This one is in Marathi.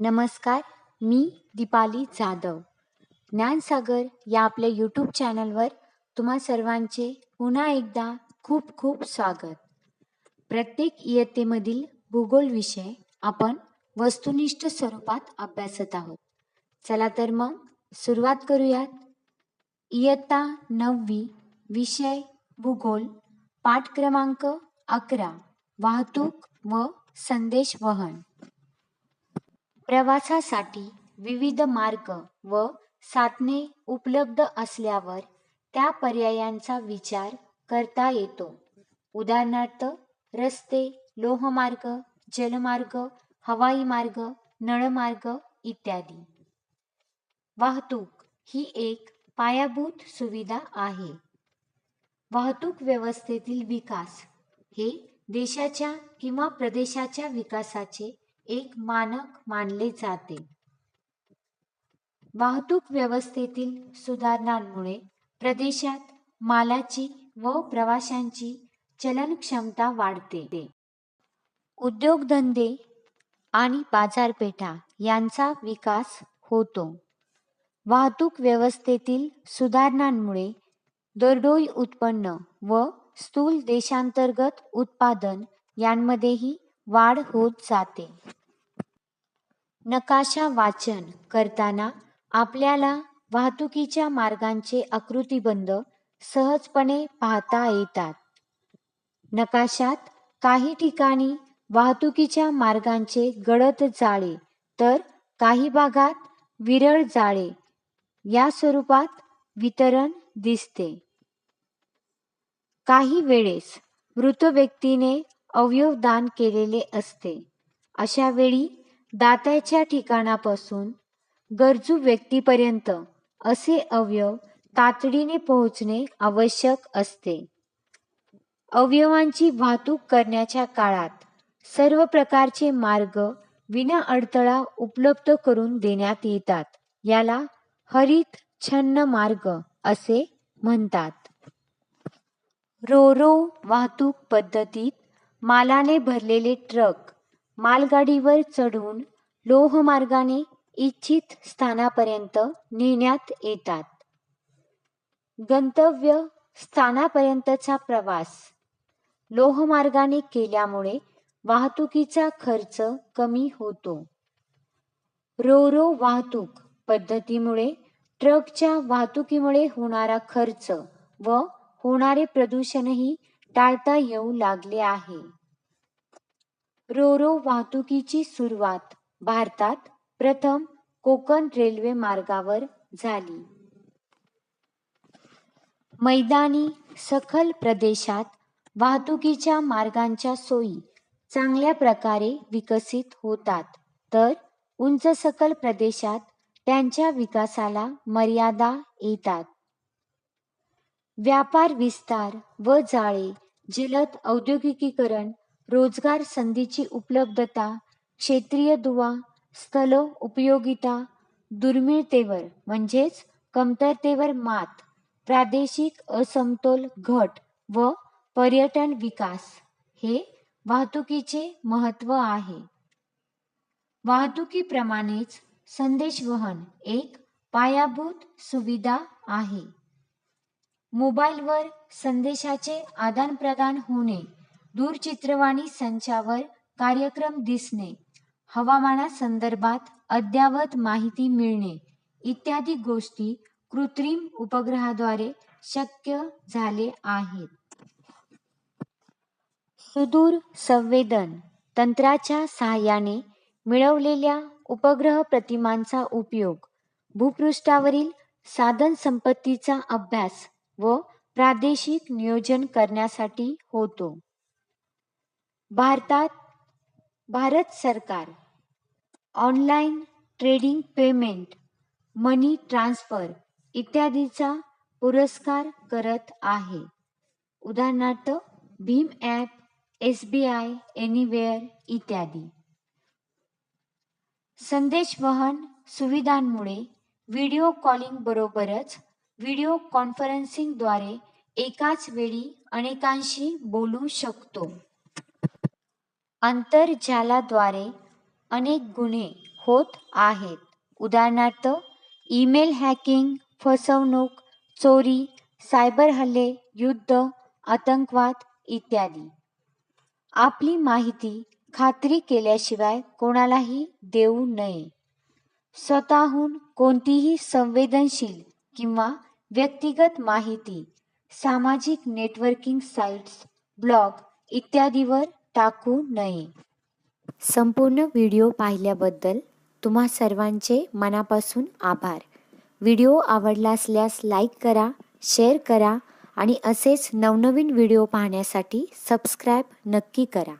नमस्कार मी दीपाली जाधव. ज्ञानसागर या आपल्या यूट्यूब चॅनलवर तुम्हा सर्वांचे पुन्हा एकदा खूप खूप स्वागत. प्रत्येक इयत्तेमधील भूगोल विषय आपण वस्तुनिष्ठ स्वरूपात अभ्यासत आहोत. चला तर मग सुरुवात करूयात. इयत्ता नववी विषय भूगोल पाठ क्रमांक अकरा वाहतूक व संदेश वहन. प्रवासासाठी विविध मार्ग व साधने उपलब्ध असल्यावर त्या पर्यायांचा विचार करता येतो. उदाहरणार्थ रस्ते लोहमार्ग जलमार्ग हवाई मार्ग नळमार्ग इत्यादी. वाहतूक ही एक पायाभूत सुविधा आहे. वाहतूक व्यवस्थेतील विकास हे देशाच्या किंवा प्रदेशाच्या विकासाचे एक मानक मानले जाते. वाहतूक व्यवस्थेतील सुधारणांमुळे प्रदेशात मालाची व प्रवाशांची चलन क्षमता वाढते. उद्योगधंदे आणि बाजारपेठा यांचा विकास होतो. वाहतूक व्यवस्थेतील सुधारणांमुळे दरडोई उत्पन्न व स्थूल देशांतर्गत उत्पादन यांमध्येही वाढ होत जाते. नकाशा वाचन करताना आपल्याला वाहतुकीच्या मार्गांचे आकृतीबंध सहजपणे पाहता येतात. नकाशात काही ठिकाणी वाहतुकीच्या मार्गांचे गडद जाळे तर काही भागात विरळ जाळे या स्वरूपात वितरण दिसते. काही वेळेस मृत व्यक्तीने अवयव दान केलेले असते. अशा वेळी दात्याच्या ठिकाणापासून गरजू व्यक्तीपर्यंत असे अवयव तातडीने पोहोचणे आवश्यक असते. अवयवांची वाहतूक करण्याच्या काळात सर्व प्रकारचे मार्ग विना अडथळा उपलब्ध करून देण्यात येतात. याला हरित छन्न मार्ग असे म्हणतात. रोरो वाहतूक पद्धतीत मालाने भरलेले ट्रक मालगाडीवर चढून लोहमार्गाने इच्छित स्थानापर्यंत नेण्यात येतात. गंतव्य स्थानापर्यंतचा प्रवास लोहमार्गाने केल्यामुळे वाहतुकीचा खर्च कमी होतो. रोरो वाहतूक पद्धतीमुळे ट्रकच्या वाहतुकीमुळे होणारा खर्च व होणारे प्रदूषणही टाळता येऊ लागले आहे. रोरो वाहतुकीची सुरुवात भारतात प्रथम कोकण रेल्वे मार्गावर झाली. मैदानी सखल प्रदेशात वाहतुकीच्या मार्गांच्या सोयी चांगल्या प्रकारे विकसित होतात. तर उंच सकल प्रदेशात त्यांच्या विकासाला मर्यादा येतात. व्यापार विस्तार व जाळे जलद औद्योगिकीकरण रोजगार संधीची उपलब्धता क्षेत्रीय दुवा स्थल उपयोगिता दुर्मिळतेवर म्हणजेच कमतरतेवर मात प्रादेशिक असमतोल घट व पर्यटन विकास हे वाहतुकीचे महत्त्व आहे. वाहतुकीप्रमाणेच संदेशवहन एक पायाभूत सुविधा आहे. मोबाईलवर संदेशाचे आदानप्रदान होणे दूरचित्रवाणी संचावर कार्यक्रम दिसणे हवामानासंदर्भात अद्ययावत माहिती मिळणे इत्यादी गोष्टी कृत्रिम उपग्रहाद्वारे शक्य झाले आहेत. सुदूर संवेदन तंत्राच्या सहाय्याने मिळवलेल्या उपग्रह प्रतिमांचा उपयोग भूपृष्ठावरील साधन संपत्तीचा अभ्यास व प्रादेशिक नियोजन करण्यासाठी होतो. भारतात भारत सरकार online trading payment money transfer इत्यादीचा पुरस्कार करत आहे. उदाहरणार्थ Bhim app S B I anywhere इत्यादी. संदेशवहन सुविधांमुळे व्हिडिओ कॉलिंग बरोबरच व्हिडिओ कॉन्फरन्सिंगद्वारे एकाच वेळी अनेकांशी बोलू शकतो. आंतरजालाद्वारे अनेक गुन्हे होत आहेत. उदाहरणार्थ ईमेल हॅकिंग फसवणूक चोरी सायबर हल्ले युद्ध आतंकवाद इत्यादी. आपली माहिती खात्री केल्याशिवाय कोणालाही देऊ नये. स्वतःहून कोणतीही संवेदनशील किंवा व्यक्तिगत माहिती सामाजिक नेटवर्किंग साइट्स ब्लॉग इत्यादीवर टाकू नये. संपूर्ण व्हिडिओ पाहिल्याबद्दल तुम्हा सर्वांचे मनापासून आभार. व्हिडिओ आवडला असल्यास लाईक करा शेअर करा आणि असेच नवनवीन व्हिडिओ पाहण्यासाठी सबस्क्राईब नक्की करा.